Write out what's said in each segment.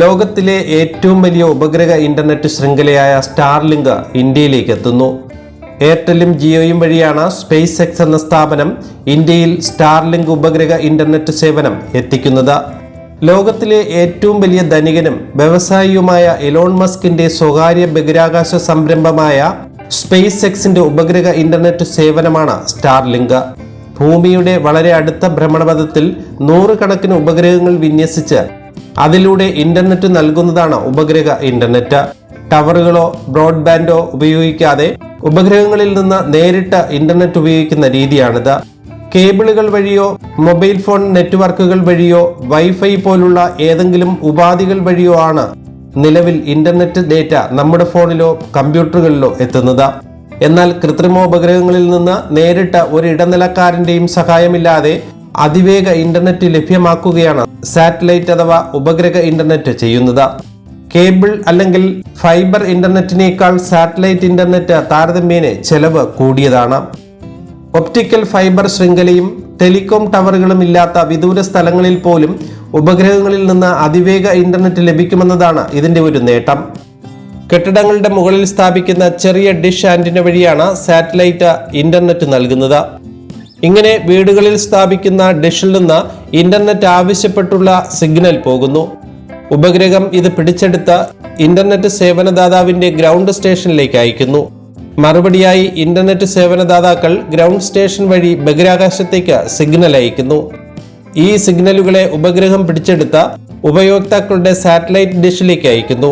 ലോകത്തിലെ ഏറ്റവും വലിയ ഉപഗ്രഹ ഇന്റർനെറ്റ് ശൃംഖലയായ സ്റ്റാർലിങ്ക് ഇന്ത്യയിലേക്ക് എത്തുന്നു. എയർടെലും ജിയോയും വഴിയാണ് സ്പേസ് എക്സ് എന്ന സ്ഥാപനം ഇന്ത്യയിൽ സ്റ്റാർലിങ്ക് ഉപഗ്രഹ ഇന്റർനെറ്റ് സേവനം എത്തിക്കുന്നത്. ലോകത്തിലെ ഏറ്റവും വലിയ ധനികനും വ്യവസായിയുമായ എലോൺ മസ്കിന്റെ സ്വകാര്യ ബഹിരാകാശ സംരംഭമായ സ്പേസ് എക്സിന്റെ ഉപഗ്രഹ ഇന്റർനെറ്റ് സേവനമാണ് സ്റ്റാർലിങ്ക്. ഭൂമിയുടെ വളരെ അടുത്ത ഭ്രമണപഥത്തിൽ നൂറുകണക്കിന് ഉപഗ്രഹങ്ങൾ വിന്യസിച്ച് അതിലൂടെ ഇന്റർനെറ്റ് നൽകുന്നതാണ് ഉപഗ്രഹ ഇന്റർനെറ്റ്. ടവറുകളോ ബ്രോഡ്ബാൻഡോ ഉപയോഗിക്കാതെ ഉപഗ്രഹങ്ങളിൽ നിന്ന് നേരിട്ട് ഇന്റർനെറ്റ് ഉപയോഗിക്കുന്ന രീതിയാണിത്. കേബിളുകൾ വഴിയോ മൊബൈൽ ഫോൺ നെറ്റ്വർക്കുകൾ വഴിയോ വൈഫൈ പോലുള്ള ഏതെങ്കിലും ഉപാധികൾ വഴിയോ ആണ് നിലവിൽ ഇന്റർനെറ്റ് ഡേറ്റ നമ്മുടെ ഫോണിലോ കമ്പ്യൂട്ടറുകളിലോ എത്തുന്നത്. എന്നാൽ കൃത്രിമോപഗ്രഹങ്ങളിൽ നിന്ന് നേരിട്ട് ഒരു ഇടനിലക്കാരന്റെയും സഹായമില്ലാതെ അതിവേഗ ഇന്റർനെറ്റ് ലഭ്യമാക്കുകയാണ് സാറ്റലൈറ്റ് അഥവാ ഉപഗ്രഹ ഇന്റർനെറ്റ് ചെയ്യുന്നത്. കേബിൾ അല്ലെങ്കിൽ ഫൈബർ ഇന്റർനെറ്റിനേക്കാൾ സാറ്റലൈറ്റ് ഇന്റർനെറ്റ് താരതമ്യേന ചെലവ് കൂടിയതാണ്. ഒപ്റ്റിക്കൽ ഫൈബർ ശൃംഖലയും ടെലികോം ടവറുകളും ഇല്ലാത്ത വിദൂര സ്ഥലങ്ങളിൽ പോലും ഉപഗ്രഹങ്ങളിൽ നിന്ന് അതിവേഗ ഇന്റർനെറ്റ് ലഭിക്കുമെന്നതാണ് ഇതിന്റെ ഒരു നേട്ടം. കെട്ടിടങ്ങളുടെ മുകളിൽ സ്ഥാപിക്കുന്ന ചെറിയ ഡിഷ് ആന്റിന വഴിയാണ് സാറ്റലൈറ്റ് ഇന്റർനെറ്റ് നൽകുന്നത്. ഇങ്ങനെ വീടുകളിൽ സ്ഥാപിക്കുന്ന ഡിഷിൽ നിന്ന് ഇന്റർനെറ്റ് ആവശ്യപ്പെട്ടുള്ള സിഗ്നൽ പോകുന്നു. ഉപഗ്രഹം ഇത് പിടിച്ചെടുത്ത് ഇന്റർനെറ്റ് സേവനദാതാവിന്റെ ഗ്രൗണ്ട് സ്റ്റേഷനിലേക്ക് അയക്കുന്നു. മറുപടിയായി ഇന്റർനെറ്റ് സേവനദാതാക്കൾ ഗ്രൗണ്ട് സ്റ്റേഷൻ വഴി ബഹിരാകാശത്തേക്ക് സിഗ്നൽ അയക്കുന്നു. ഈ സിഗ്നലുകളെ ഉപഗ്രഹം പിടിച്ചെടുത്ത ഉപയോക്താക്കളുടെ സാറ്റലൈറ്റ് ഡിഷിലേക്ക് അയക്കുന്നു.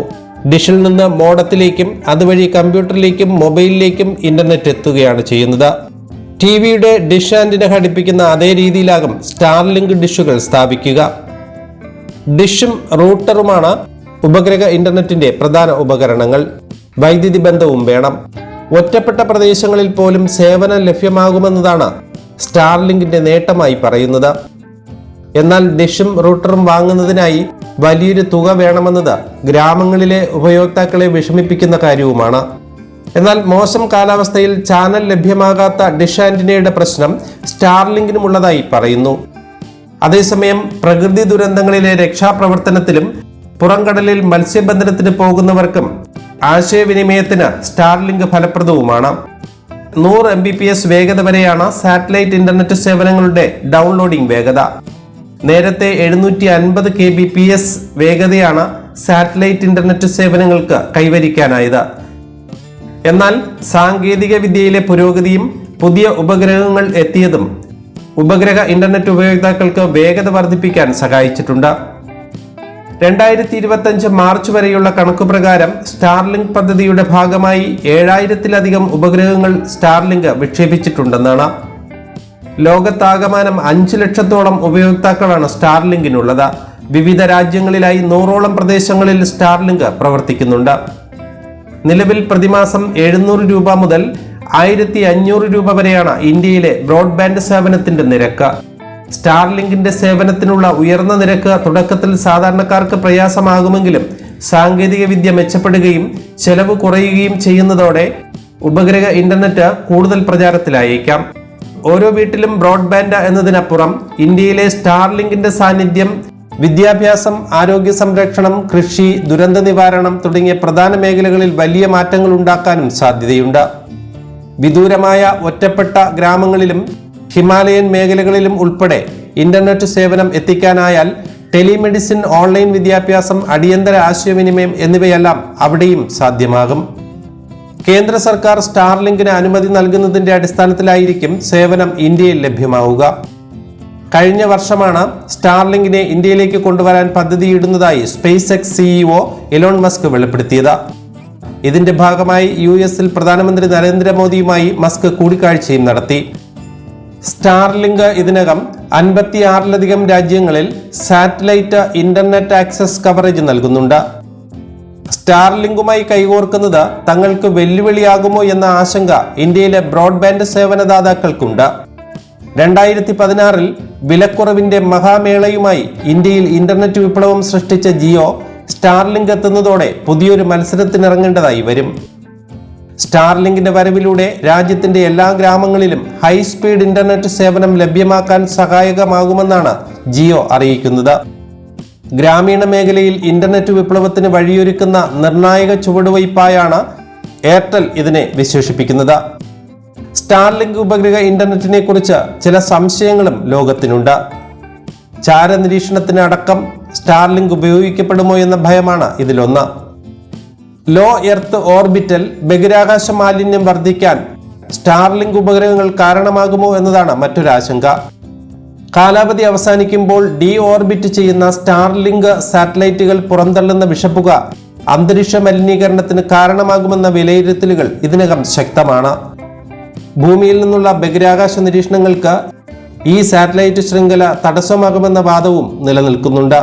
ഡിഷിൽ നിന്ന് മോഡത്തിലേക്കും അതുവഴി കമ്പ്യൂട്ടറിലേക്കും മൊബൈലിലേക്കും ഇന്റർനെറ്റ് എത്തുകയാണ് ചെയ്യുന്നത്. ടി വിയുടെ ഡിഷ് ആന്റിന ഘടിപ്പിക്കുന്ന അതേ രീതിയിലാകും സ്റ്റാർലിങ്ക് ഡിഷുകൾ സ്ഥാപിക്കുക. ഡിഷും റൂട്ടറുമാണ് ഉപഗ്രഹ ഇന്റർനെറ്റിന്റെ പ്രധാന ഉപകരണങ്ങൾ. വൈദ്യുതി ബന്ധവും വേണം. ഒറ്റപ്പെട്ട പ്രദേശങ്ങളിൽ പോലും സേവനം ലഭ്യമാകുമെന്നതാണ് സ്റ്റാർലിങ്കിന്റെ നേട്ടമായി പറയുന്നത്. എന്നാൽ ഡിഷും റൂട്ടറും വാങ്ങുന്നതിനായി വലിയൊരു തുക വേണമെന്നത് ഗ്രാമങ്ങളിലെ ഉപയോക്താക്കളെ വിഷമിപ്പിക്കുന്ന കാര്യവുമാണ്. എന്നാൽ മോശം കാലാവസ്ഥയിൽ ചാനൽ ലഭ്യമാകാത്ത ഡിഷ് ആന്റിനയുടെ പ്രശ്നം സ്റ്റാർലിങ്കിനുമുള്ളതായി പറയുന്നു. അതേസമയം പ്രകൃതി ദുരന്തങ്ങളിലെ രക്ഷാപ്രവർത്തനത്തിലും പുറംകടലിൽ മത്സ്യബന്ധനത്തിന് പോകുന്നവർക്കും ആശയവിനിമയത്തിന് സ്റ്റാർലിങ്ക് ഫലപ്രദവുമാണ്. നൂറ് എം ബി പി എസ് വേഗത വരെയാണ് സാറ്റലൈറ്റ് ഇന്റർനെറ്റ് സേവനങ്ങളുടെ ഡൗൺലോഡിംഗ് വേഗത. നേരത്തെ എഴുന്നൂറ്റി അൻപത് കെ ബി പി എസ് വേഗതയാണ് സാറ്റലൈറ്റ് ഇന്റർനെറ്റ് സേവനങ്ങൾക്ക് കൈവരിക്കാനായത്. എന്നാൽ സാങ്കേതിക വിദ്യയിലെ പുരോഗതിയും പുതിയ ഉപഗ്രഹങ്ങൾ എത്തിയതും ഉപഗ്രഹ ഇന്റർനെറ്റ് ഉപയോക്താക്കൾക്ക് വേഗത വർദ്ധിപ്പിക്കാൻ സഹായിച്ചിട്ടുണ്ട്. രണ്ടായിരത്തി ഇരുപത്തഞ്ച് മാർച്ച് വരെയുള്ള കണക്കു പ്രകാരം സ്റ്റാർലിങ്ക് പദ്ധതിയുടെ ഭാഗമായി ഏഴായിരത്തിലധികം ഉപഗ്രഹങ്ങൾ സ്റ്റാർലിങ്ക് വിക്ഷേപിച്ചിട്ടുണ്ടെന്നാണ്. ലോകത്താകമാനം അഞ്ചു ലക്ഷത്തോളം ഉപയോക്താക്കളാണ് സ്റ്റാർലിങ്കിനുള്ളത്. വിവിധ രാജ്യങ്ങളിലായി നൂറോളം പ്രദേശങ്ങളിൽ സ്റ്റാർലിങ്ക് പ്രവർത്തിക്കുന്നുണ്ട്. നിലവിൽ പ്രതിമാസം എഴുന്നൂറ് രൂപ മുതൽ ആയിരത്തി അഞ്ഞൂറ് രൂപ വരെയാണ് ഇന്ത്യയിലെ ബ്രോഡ്ബാൻഡ് സേവനത്തിന്റെ നിരക്ക്. സ്റ്റാർലിങ്കിന്റെ സേവനത്തിനുള്ള ഉയർന്ന നിരക്ക് തുടക്കത്തിൽ സാധാരണക്കാർക്ക് പ്രയാസമാകുമെങ്കിലും സാങ്കേതിക വിദ്യ മെച്ചപ്പെടുകയും ചെലവ് കുറയുകയും ചെയ്യുന്നതോടെ ഉപഗ്രഹ ഇന്റർനെറ്റ് കൂടുതൽ പ്രചാരത്തിലായേക്കാം. ഓരോ വീട്ടിലും ബ്രോഡ്ബാൻഡ് എന്നതിനപ്പുറം ഇന്ത്യയിലെ സ്റ്റാർലിങ്കിന്റെ സാന്നിധ്യം വിദ്യാഭ്യാസം ആരോഗ്യ സംരക്ഷണം കൃഷി ദുരന്ത നിവാരണം തുടങ്ങിയ പ്രധാന മേഖലകളിൽ വലിയ മാറ്റങ്ങൾ ഉണ്ടാക്കാനും സാധ്യതയുണ്ട്. വിദൂരമായ ഒറ്റപ്പെട്ട ഗ്രാമങ്ങളിലും ഹിമാലയൻ മേഖലകളിലും ഉൾപ്പെടെ ഇന്റർനെറ്റ് സേവനം എത്തിക്കാനായാൽ ടെലിമെഡിസിൻ ഓൺലൈൻ വിദ്യാഭ്യാസം അടിയന്തര ആശയവിനിമയം എന്നിവയെല്ലാം അവിടെയും സാധ്യമാകും. കേന്ദ്ര സർക്കാർ സ്റ്റാർലിങ്കിന് അനുമതി നൽകുന്നതിന്റെ അടിസ്ഥാനത്തിലായിരിക്കും സേവനം ഇന്ത്യയിൽ ലഭ്യമാവുക. കഴിഞ്ഞ വർഷമാണ് സ്റ്റാർലിങ്കിനെ ഇന്ത്യയിലേക്ക് കൊണ്ടുവരാൻ പദ്ധതിയിടുന്നതായി Space X CEO Elon Musk വെളിപ്പെടുത്തിയത്. ഇതിന്റെ ഭാഗമായി യു എസിൽ പ്രധാനമന്ത്രി നരേന്ദ്രമോദിയുമായി മസ്ക് കൂടിക്കാഴ്ചയും നടത്തി. സ്റ്റാർലിങ്ക് ഇതിനകം അൻപത്തിയാറിലധികം രാജ്യങ്ങളിൽ സാറ്റലൈറ്റ് ഇന്റർനെറ്റ് ആക്സസ് കവറേജ് നൽകുന്നുണ്ട്. സ്റ്റാർലിങ്കുമായി കൈകോർക്കുന്നത് തങ്ങൾക്ക് വെല്ലുവിളിയാകുമോ എന്ന ആശങ്ക ഇന്ത്യയിലെ ബ്രോഡ്ബാൻഡ് സേവനദാതാക്കൾക്കുണ്ട്. രണ്ടായിരത്തി പതിനാറിൽ വിലക്കുറവിന്റെ മഹാമേളയുമായി ഇന്ത്യയിൽ ഇന്റർനെറ്റ് വിപ്ലവം സൃഷ്ടിച്ച ജിയോ സ്റ്റാർലിങ്ക് എത്തുന്നതോടെ പുതിയൊരു മത്സരത്തിനിറങ്ങേണ്ടതായി വരും. സ്റ്റാർലിങ്കിന്റെ വരവിലൂടെ രാജ്യത്തിന്റെ എല്ലാ ഗ്രാമങ്ങളിലും ഹൈസ്പീഡ് ഇന്റർനെറ്റ് സേവനം ലഭ്യമാക്കാൻ സഹായകമാകുമെന്നാണ് ജിയോ അറിയിക്കുന്നത്. ഗ്രാമീണ മേഖലയിൽ ഇന്റർനെറ്റ് വിപ്ലവത്തിന് വഴിയൊരുക്കുന്ന നിർണായക ചുവടുവയ്പായാണ് എയർടെൽ ഇതിനെ വിശേഷിപ്പിക്കുന്നത്. സ്റ്റാർലിങ്ക് ഉപഗ്രഹ ഇന്റർനെറ്റിനെ കുറിച്ച് ചില സംശയങ്ങളും ലോകത്തിനുണ്ട്. ചാരനിരീക്ഷണത്തിന് അടക്കം സ്റ്റാർലിങ്ക് ഉപയോഗിക്കപ്പെടുമോ എന്ന ഭയമാണ് ഇതിലൊന്ന്. ലോ എർത്ത് ഓർബിറ്റൽ ബഹിരാകാശ മാലിന്യം വർദ്ധിക്കാൻ സ്റ്റാർലിങ്ക് ഉപഗ്രഹങ്ങൾ കാരണമാകുമോ എന്നതാണ് മറ്റൊരാശങ്ക കാലാവധി അവസാനിക്കുമ്പോൾ ഡി ഓർബിറ്റ് ചെയ്യുന്ന സ്റ്റാർലിങ്ക് സാറ്റലൈറ്റുകൾ പുറന്തള്ളുന്ന വിഷപ്പുക അന്തരീക്ഷ മലിനീകരണത്തിന് കാരണമാകുമെന്ന വിലയിരുത്തലുകൾ ഇതിനകം ശക്തമാണ്. ഭൂമിയിൽ നിന്നുള്ള ബഹിരാകാശ നിരീക്ഷണങ്ങൾക്ക് ഈ സാറ്റലൈറ്റ് ശൃംഖല തടസ്സമാകുമെന്ന വാദവും നിലനിൽക്കുന്നുണ്ട്.